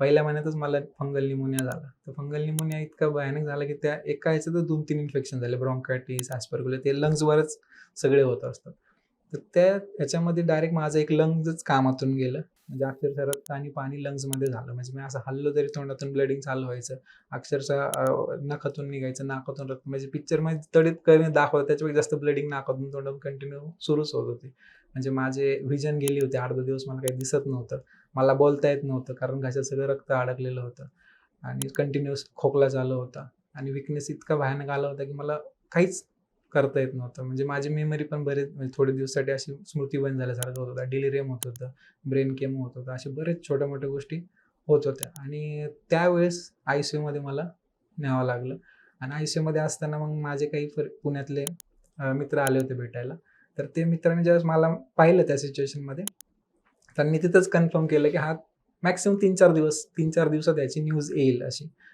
पहिल्या महिन्यातच मला फंगल निमोनिया झाला. तर फंगल निमोनिया इतका भयानक झाला की त्या एका ह्याच्यात दोन तीन इन्फेक्शन झाले. ब्रॉन्कायटिस ॲस्परग्युलर ते लंग्सवरच सगळे होत असतात. तर त्या ह्याच्यामध्ये डायरेक्ट माझं एक लंगच कामातून गेलं. म्हणजे अक्षरशः रक्त आणि पाणी लंग्समध्ये झालं. म्हणजे मी असं हल्लो तरी तोंडातून ब्लडिंग चालू व्हायचं. अक्षरशः नखातून नाकातून निघायचं नाकातून रक्त. म्हणजे पिक्चरमध्ये तडीत करणे दाखवत त्याच्यापेक्षा जास्त ब्लडिंग नाकातून तोंडातून कंटिन्यू सुरूच होत होती. म्हणजे माझे व्हिजन गेली होती. अर्धा दिवस मला काही दिसत नव्हतं. मला बोलता येत नव्हतं कारण घशात सगळं रक्त अडकलेलं होतं. आणि कंटिन्युअस खोकला चालू होता. आणि विकनेस इतका भयानक आला होता की मला काहीच करता येत नव्हतं. म्हणजे माझी मेमरी पण बरेच म्हणजे थोडे दिवसासाठी अशी स्मृतीवन झाल्यासारखं होत होता. डिलिरियम होत होतं ब्रेन केम होत होतं. असे बरेच छोट्या मोठ्या गोष्टी होत होत्या. आणि त्यावेळेस आय सी यूमध्ये मला न्यावं लागलं. आणि आय सी यूमध्ये असताना मग माझे काही फर पुण्यातले मित्र आले होते भेटायला. तर ते मित्रांनी ज्यावेळेस मला पाहिलं त्या सिच्युएशनमध्ये त्यांनी तिथंच कन्फर्म केलं की हा मॅक्सिमम तीन चार दिवस तीन चार दिवसात याची न्यूज येईल अशी.